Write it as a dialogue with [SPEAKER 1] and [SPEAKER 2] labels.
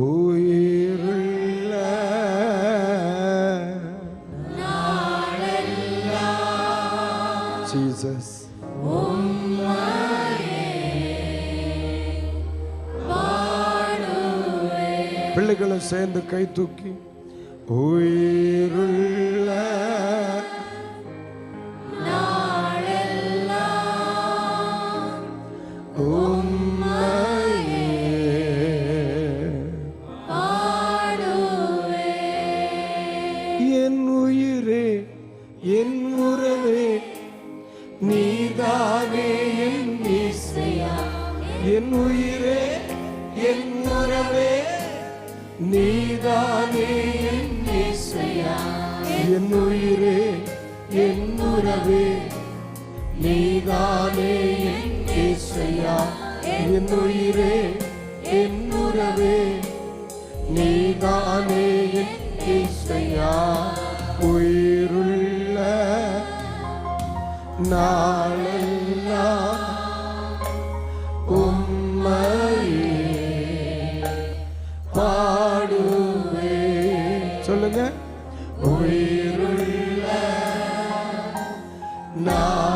[SPEAKER 1] உயிருள்ள ஜீசஸ் பிள்ளைகளும் சேர்ந்து கை தூக்கி உயிருள்ள உம்மையே என் உறவே நீதானே என் இசையா? என் உயிரே என் உறவே நீதானே என் இசையா? என் உயிரே என் உறவே நீதானே என் இசையா? என் உயிரே என் உறவே நீதானே என் நாளெல்லாம் உம்மையே பாடுவே. சொல்லுங்க. உயிருள்ள நான்